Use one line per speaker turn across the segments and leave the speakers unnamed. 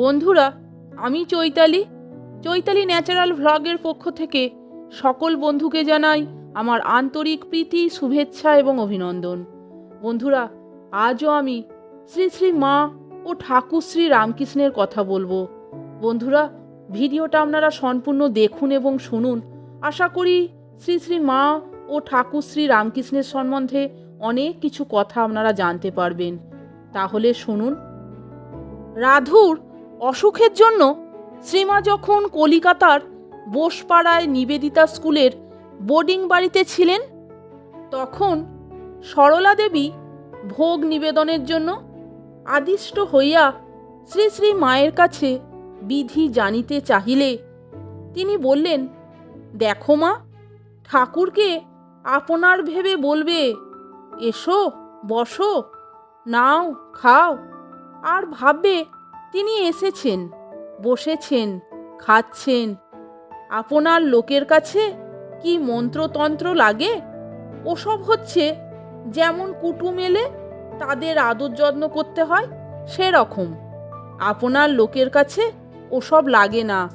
বন্ধুরা, আমি চৈতালি। চৈতালি ন্যাচারাল ভ্লগের পক্ষ থেকে সকল বন্ধুকে জানাই আমার আন্তরিক প্রীতি, শুভেচ্ছা এবং অভিনন্দন। বন্ধুরা, আজও আমি শ্রী শ্রী মা ও ঠাকুর শ্রী রামকৃষ্ণের কথা বলব। বন্ধুরা, ভিডিওটা আপনারা সম্পূর্ণ দেখুন এবং শুনুন। আশা করি শ্রী শ্রী মা ও ঠাকুর শ্রী রামকৃষ্ণের সম্বন্ধে অনেক কিছু কথা আপনারা জানতে পারবেন। তাহলে শুনুন। রাধুর অসুখের জন্য শ্রীমা যখন কলিকাতার বোসপাড়ায় নিবেদিতা স্কুলের বোর্ডিং বাড়িতে ছিলেন, তখন সরলা দেবী ভোগ নিবেদনের জন্য আদিষ্ট হইয়া শ্রী শ্রী মায়ের কাছে বিধি জানিতে চাহিলে, তিনি বললেন, দেখো মা, ঠাকুরকে আপনার ভেবে বলবে, এসো, বসো, নাও, খাও আর ভাববে তিনি এসেছেন, বসেছেন, খাচ্ছেন। আপনার লোকের কাছে কি মন্ত্রতন্ত্র লাগে? ওসব হচ্ছে যেমন কুটুম এলে তাদের আদর যত্ন করতে হয়, সেরকম। আপনার লোকের কাছে ওসব লাগে না।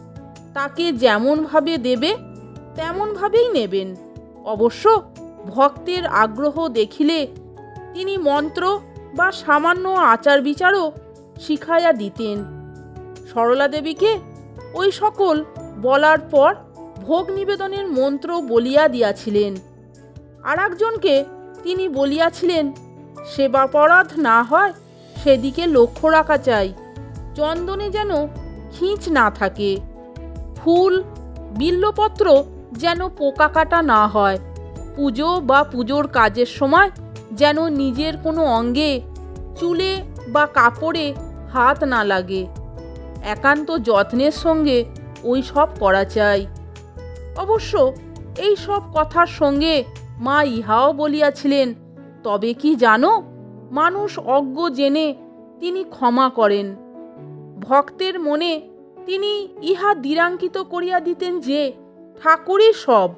তাকে যেমনভাবে দেবে, তেমনভাবেই নেবেন। অবশ্য ভক্তের আগ্রহ দেখিলে তিনি মন্ত্র বা সামান্য আচার বিচারও শিখাইয়া দিতেন। সরলা দেবীকে ওই সকল বলার পর ভোগ নিবেদনের মন্ত্র বলিয়া দিয়াছিলেন। আর একজনকে তিনি বলিয়াছিলেন, সেবাপরাধ না হয়, সেদিকে লক্ষ্য রাখা চাই। চন্দনে যেন খিঁচ না থাকে। ফুল, বিল্লপত্র যেন পোকা কাটা না হয়। পুজো বা পুজোর কাজের সময় যেন নিজের কোনো অঙ্গে চুলে বা কাপড়ে হাত না লাগে। একান্ত যত্নের সঙ্গে ওই সব করা চাই। অবশ্য এই সব কথার সঙ্গে মা ইহাও বলিয়াছিলেন, তবে কি জানো, মানুষ অজ্ঞ জেনে তিনি ক্ষমা করেন। ভক্তের মনে তিনি ইহা দৃঢ়াঙ্কিত করিয়া দিতেন যে, ঠাকুরই সব।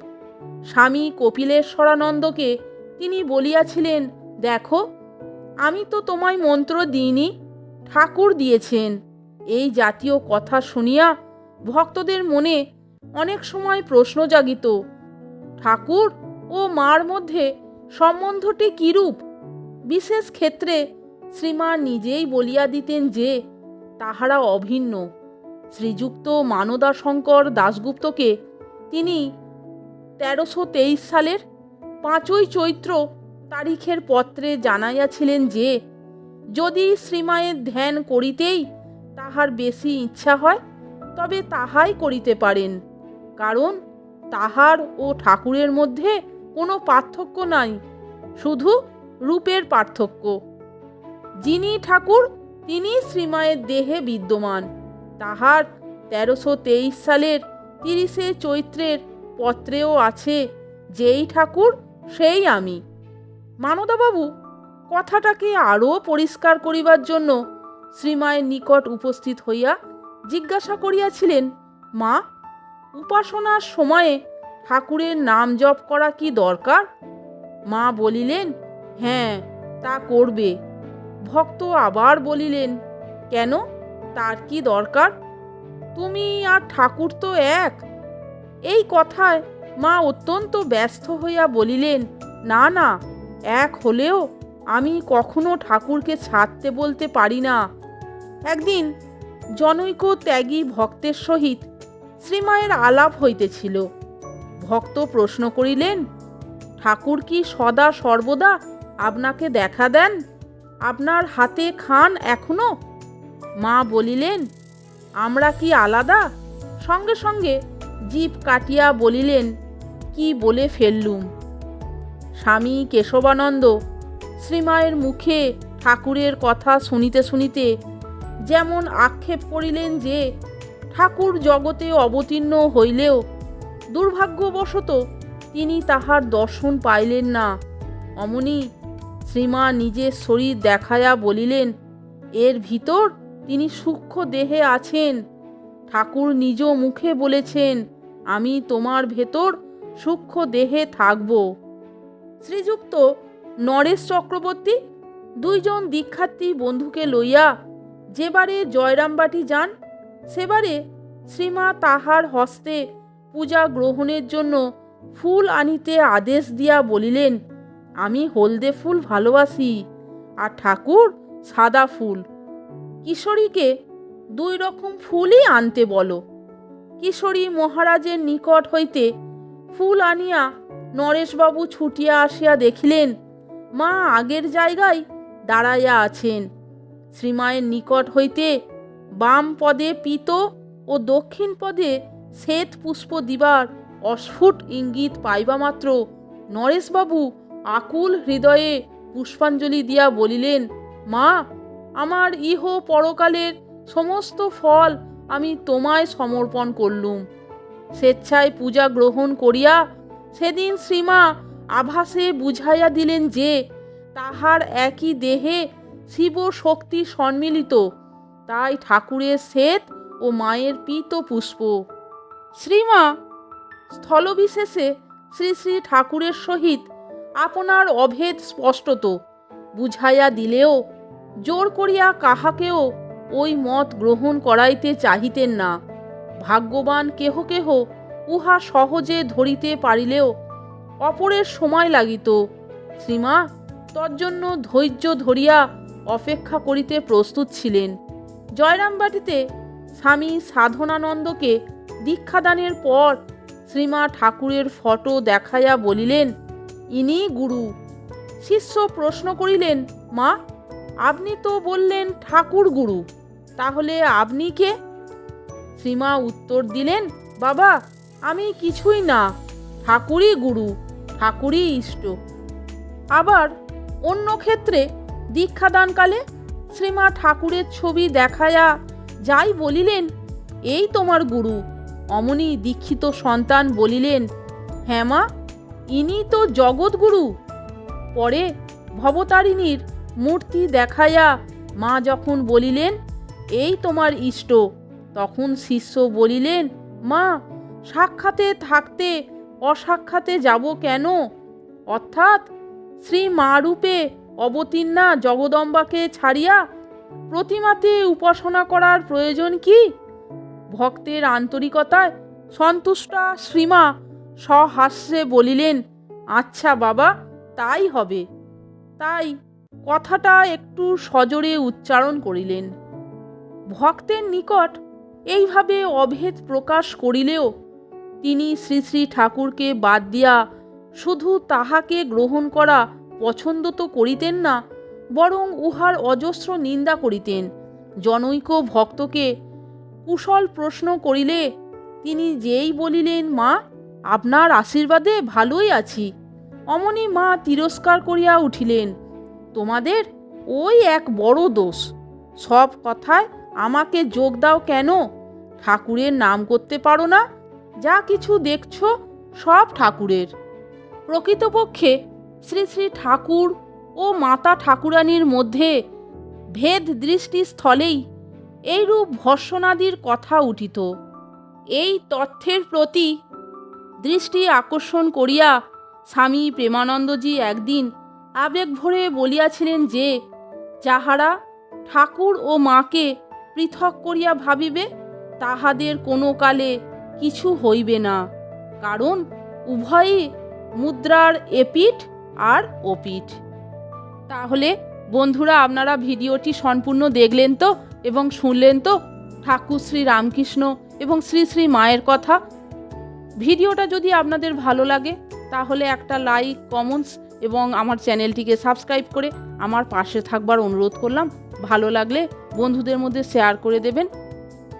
স্বামী কপিলেশ্বরানন্দকে তিনি বলিয়াছিলেন, দেখো আমি তো তোমায় মন্ত্র দিইনি, ঠাকুর দিয়েছেন। এই জাতীয় কথা শুনিয়া ভক্তদের মনে অনেক সময় প্রশ্ন জাগিত, ঠাকুর, ও মার মধ্যে সম্বন্ধটি কিরূপ? বিশেষ ক্ষেত্রে শ্রীমা নিজেই বলিয়া দিতেন যে, তাহারা অভিন্ন। শ্রীযুক্ত মানদাশঙ্কর দাশগুপ্তকে তিনি তেরোশো তেইশ সালের পাঁচই চৈত্র তারিখের পত্রে জানাইয়াছিলেন যে, যদি শ্রীমায়ের ধ্যান করিতেই তাহার বেশি ইচ্ছা হয়, তবে তাহাই করিতে পারেন। কারণ তাহার ও ঠাকুরের মধ্যে কোনো পার্থক্য নাই, শুধু রূপের পার্থক্য। যিনি ঠাকুর, তিনি শ্রীমায়ের দেহে বিদ্যমান। তাহার তেরোশো তেইশ সালের তিরিশে চৈত্রের পত্রেও আছে, যেই ঠাকুর, সেই আমি। মানদাবাবু কথাটাকে আরও পরিষ্কার করিবার জন্য শ্রীমায়ের নিকট উপস্থিত হইয়া জিজ্ঞাসা করিয়াছিলেন, মা, উপাসনার সময়ে ঠাকুরের নাম জপ করা কি দরকার? মা বলিলেন হ্যাঁ তা করবে। ভক্ত আবার বলিলেন, কেন? তার কি দরকার? তুমি আর ঠাকুর তো এক। এই কথায় মা অত্যন্ত ব্যস্ত হইয়া বলিলেন, না না এক হলেও আমি কখনো ঠাকুরকে ছাড়তে বলতে পারি না। একদিন জনৈক ত্যাগী ভক্তের সহিত শ্রীমায়ের আলাপ হইতেছিল। ভক্ত প্রশ্ন করিলেন, ঠাকুর কি সদা সর্বদা আপনাকে দেখা দেন? আপনার হাতে খান এখনও? মা বলিলেন, আমরা কি আলাদা? সঙ্গে সঙ্গে জীব কাটিয়া বলিলেন, কি বলে ফেললুম? স্বামী কেশবানন্দ শ্রীমায়ের মুখে ঠাকুরের কথা শুনিতে শুনিতে যেমন আক্ষেপ করিলেন যে ঠাকুর জগতে অবতীর্ণ হইলেও দুর্ভাগ্যবশত তিনি তাহার দর্শন পাইলেন না। অমনি শ্রীমা নিজের শরীর দেখায়া বলিলেন, এর ভিতর তিনি সূক্ষ্ম দেহে আছেন। ঠাকুর নিজ মুখে বলেছেন, আমি তোমার ভেতর সূক্ষ্ম দেহে থাকব। শ্রীযুক্ত নরেশ চক্রবর্তী দুইজন দীক্ষার্থী বন্ধুকে লইয়া যেবারে জয়রামবাটি যান, সেবারে শ্রীমা তাহার হস্তে পূজা গ্রহণের জন্য ফুল আনিতে আদেশ দিয়া বলিলেন, আমি হলদে ফুল ভালোবাসি আর ঠাকুর সাদা ফুল। কিশোরীকে দুই রকম ফুলই আনতে বলো। কিশোরী মহারাজের নিকট হইতে ফুল আনিয়া নরেশবাবু ছুটিয়া আসিয়া দেখিলেন, মা আগের জায়গায় দাঁড়াইয়া আছেন। শ্রীমায়ের নিকট হইতে বাম পদে পিত ও দক্ষিণ পদে শ্বেত পুষ্প দিবার অস্ফুট ইঙ্গিত পাইবা মাত্র। নরেশবাবু আকুল হৃদয়ে পুষ্পাঞ্জলি দিয়া বলিলেন, মা, আমার ইহ পরকালের সমস্ত ফল আমি তোমায় সমর্পণ করলুম। স্বেচ্ছায় পূজা গ্রহণ করিয়া সেদিন শ্রীমা আভাসে বুঝাইয়া দিলেন যে তাহার একই দেহে শিব শক্তি সম্মিলিত। তাই ঠাকুরের শ্বেত ও মায়ের পীত পুষ্প। শ্রীমা, স্থলবিশেষে শ্রী শ্রী ঠাকুরের সহিত আপনার অভেদ স্পষ্টত। বুঝাইয়া দিলেও, জোর করিয়া কাহাকেও ওই মত গ্রহণ করাইতে চাহিতেন না। ভাগ্যবান কেহ কেহ উহা সহজে ধরিতে পারিলেও অপরের সময় লাগিত। শ্রীমা, তজ্জন্য ধৈর্য ধরিয়া অপেক্ষা করিতে প্রস্তুত ছিলেন। জয়রামবাটিতে স্বামী সাধনানন্দকে দীক্ষাদানের পর শ্রীমা ঠাকুরের ফটো দেখাইয়া বলিলেন, ইনি গুরু। শিষ্য প্রশ্ন করিলেন, মা, আপনি তো বললেন ঠাকুর গুরু, তাহলে আপনি কে? শ্রীমা উত্তর দিলেন, বাবা আমি কিছুই না। ঠাকুরই গুরু, ঠাকুরই ইষ্ট। আবার অন্য ক্ষেত্রে দীক্ষাদানকালে শ্রীমা ঠাকুরের ছবি দেখায়া যাই বলিলেন, এই তোমার গুরু। অমনি দীক্ষিত সন্তান বলিলেন হ্যাঁ মা, ইনি তো জগৎগুরু পরে ভবতারিণীর মূর্তি দেখাইয়া মা যখন বলিলেন, এই তোমার ইষ্ট। তখন শিষ্য বলিলেন, মা সাক্ষাতে থাকতে অসাক্ষাতে যাব কেন? অর্থাৎ শ্রী মা রূপে অবতীর্ণা জগদম্বাকে ছাড়িয়া প্রতিমাতে উপাসনা করার প্রয়োজন কি? ভক্তের আন্তরিকতায় সন্তুষ্টা শ্রীমা সহাস্যে বলিলেন আচ্ছা বাবা, তাই হবে। তাই কথাটা একটু সজোরে উচ্চারণ করিলেন। ভক্তের নিকট এইভাবে অভেদ প্রকাশ করিলেও তিনি শ্রী শ্রী ঠাকুরকে বাদ দিয়া শুধু তাহাকে গ্রহণ করা পছন্দ তো করিতেন না, বরং উহার অজস্র নিন্দা করিতেন। জনৈক ভক্তকে কুশল প্রশ্ন করিলে, তিনি যেই বলিলেন, মা, আপনার আশীর্বাদে ভালোই আছি। অমনি মা তিরস্কার করিয়া উঠিলেন, তোমাদের ওই এক বড় দোষ। সব কথায় আমাকে যোগ দাও কেন? ঠাকুরের নাম করতে পারো না? যা কিছু দেখছ সব ঠাকুরের। প্রকৃতপক্ষে শ্রী শ্রী ঠাকুর ও মাতা ঠাকুরানীর মধ্যে ভেদ দৃষ্টি স্থলেই এইরূপ ভর্ষণাদির কথা উঠিত। এই তথ্যের প্রতি দৃষ্টি আকর্ষণ করিয়া স্বামী প্রেমানন্দজি একদিন আবেগ ভরে বলিয়াছিলেন যে, যাহারা ঠাকুর ও মাকে পৃথক করিয়া ভাবিবে, তাহাদের কোনো কালে কিছু হইবে না, কারণ উভয়ই মুদ্রার এপিঠ আর ওপিঠ। তাহলে বন্ধুরা, আপনারা ভিডিওটি সম্পূর্ণ দেখলেন তো এবং শুনলেন তো? ঠাকুর শ্রী রামকৃষ্ণ এবং শ্রী শ্রী মায়ের কথা। ভিডিওটা যদি আপনাদের ভালো লাগে, তাহলে একটা লাইক, কমেন্টস এবং আমার চ্যানেলটিকে সাবস্ক্রাইব করে আমার পাশে থাকবার অনুরোধ করলাম। ভালো লাগলে বন্ধুদের মধ্যে শেয়ার করে দেবেন।